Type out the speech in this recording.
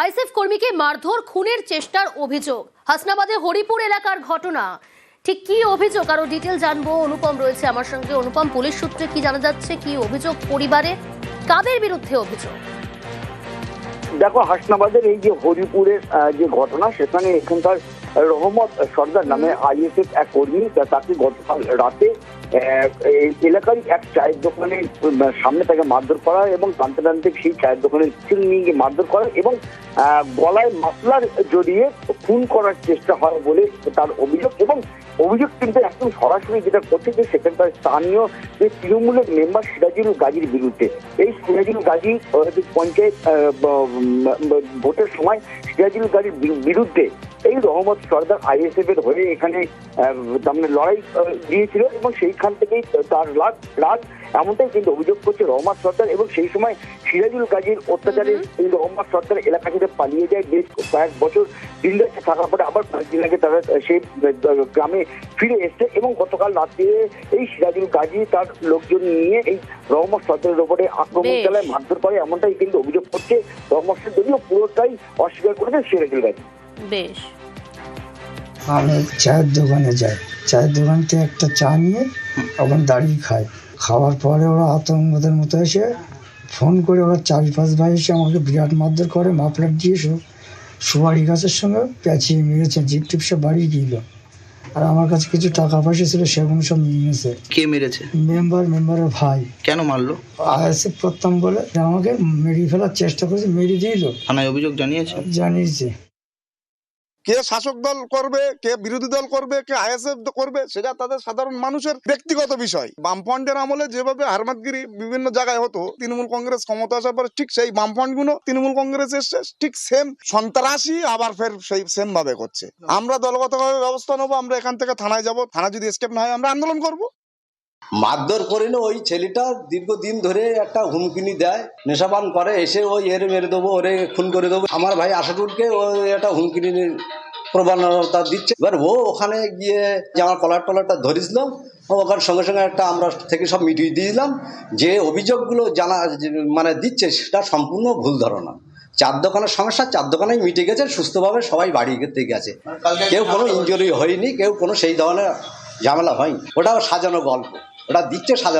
ISF কর্মীকে মারধর খুনের চেষ্টার অভিযোগ। হাসনাবাদের হরিপুর এলাকার ঘটনা। ঠিক কি অভিযোগ? আরও ডিটেল জানব। অনুপম রয়েছে আমার সঙ্গে। অনুপম, পুলিশ সূত্রে কি জানা যাচ্ছে? কি অভিযোগ পরিবারে? কাদের বিরুদ্ধে অভিযোগ? দেখো, হাসনাবাদের এই যে হরিপুরের যে ঘটনা, সেখানে এখানকার রহমত সর্দার নামে আইএসএফ এক কর্মী তাকে গতকাল রাতে এলাকারই এক চায়ের দোকানের সামনে তাকে মারধর করা এবং টানতে টানতে সেই চায়ের দোকানের পিছনে নিয়ে গিয়ে মারধর করা এবং গলায় মাফলার জড়িয়ে খুন করার চেষ্টা হয় বলে তার অভিযোগ এবং অভিযোগ কিন্তু একদম সরাসরি যেটা করছে সেখানকার স্থানীয় যে তৃণমূলের মেম্বার সিরাজুল গাজীর বিরুদ্ধে। এই সিরাজুল গাজী পঞ্চায়েত ভোটের সময় সিরাজুল গাজীর বিরুদ্ধে এই রহমত সর্দার আইএসএফ এর হয়ে এখানে তার লড়াই দিয়েছিল এবং সেইখান থেকেই তার রাত রাত এমনটাই কিন্তু অভিযোগ করছে রহমত সর্দার এবং সেই সময় সিরাজুল গাজীর অত্যাচারে এই রহমত সর্দার এলাকা থেকে পালিয়ে যায়। বেশ কয়েক বছর দিল্লিতে থাকার পরে আবার কয়েকদিন আগে তারা সেই গ্রামে ফিরে এসছে এবং গতকাল রাত্রে এই সিরাজুল গাজী তার লোকজন নিয়ে এই রহমত সর্দারের ওপরে আক্রমণ। চালায় মারধর করে এমনটাই কিন্তু অভিযোগ করছে রহমত সর্দার। যদিও পুরোটাই অস্বীকার করেছে সিরাজুল গাজী বেশ। আমি চায়ের দোকানে যাই। চায়ের দোকান থেকে একটা চা নিয়ে ওখানে দাঁড়িয়ে খাই। খাওয়ার পরে ওরা আতঙ্কদের মতো এসে ফোন করে ওরা চারি পাঁচ ভাই এসে আমাকে বিরাট মারধর করে মাফলার দিয়ে সুপারি গাছের সঙ্গে পেঁচিয়ে মেরেছে জিপ টিপ সব বাড়িয়ে দিল আর আমার কাছে কিছু টাকা পয়সা ছিল সেগুলো সব নিয়েছে। কে মেরেছে? মেম্বার মেম্বারের ভাই। কেন মারলো? আইএসএ প্রথম বলে আমাকে মেরিয়ে ফেলার চেষ্টা করেছে মেরিয়ে দিল। থানায় অভিযোগ জানিয়েছে? জানিয়েছে। কে শাসক দল করবে কে বিরোধী দল করবে কে আইএসএফ করবে সেটা তাদের সাধারণ মানুষের ব্যক্তিগত বিষয়। বামফ্রন্টের আমলে যেভাবে হারমাতগিরি বিভিন্ন জায়গায় হতো তৃণমূল কংগ্রেস ক্ষমতা আসার পরে ঠিক সেই বামফ্রন্টগুলো তৃণমূল কংগ্রেস এসছে ঠিক সেম সন্ত্রাসী আবার ফের সেই সেম ভাবে করছে। আমরা দলগতভাবে ব্যবস্থা নেব আমরা এখান থেকে থানায় যাব থানা যদি এসকেপ না হয় আমরা আন্দোলন করব। মারধর করে না ওই ছেলেটা দীর্ঘদিন ধরে একটা হুমকিনি দেয় নেশাপান করে এসে ওই এর মেরে দেবো ওরে খুন করে দেবো। আমার ভাই আশাটুলকে ও একটা হুমকিনি প্রবণতা দিচ্ছে। এবার ও ওখানে গিয়ে যে আমার কলার টলারটা ধরিছিল ওখানে সঙ্গে সঙ্গে একটা আমরা থেকে সব মিটিয়ে দিয়েছিলাম। যে অভিযোগগুলো জানা মানে দিচ্ছে সেটা সম্পূর্ণ ভুল ধারণা। চার দোকানের সমস্যা চার দোকানেই মিটে গেছে সুস্থভাবে সবাই বাড়ি থেকে গেছে। কেউ কোনো ইনজুরি হয়নি কেউ কোনো সেই ধরনের ঝামেলা হয়নি। ওটাও সাজানো গল্প। ওটা দিচ্ছে সাজানো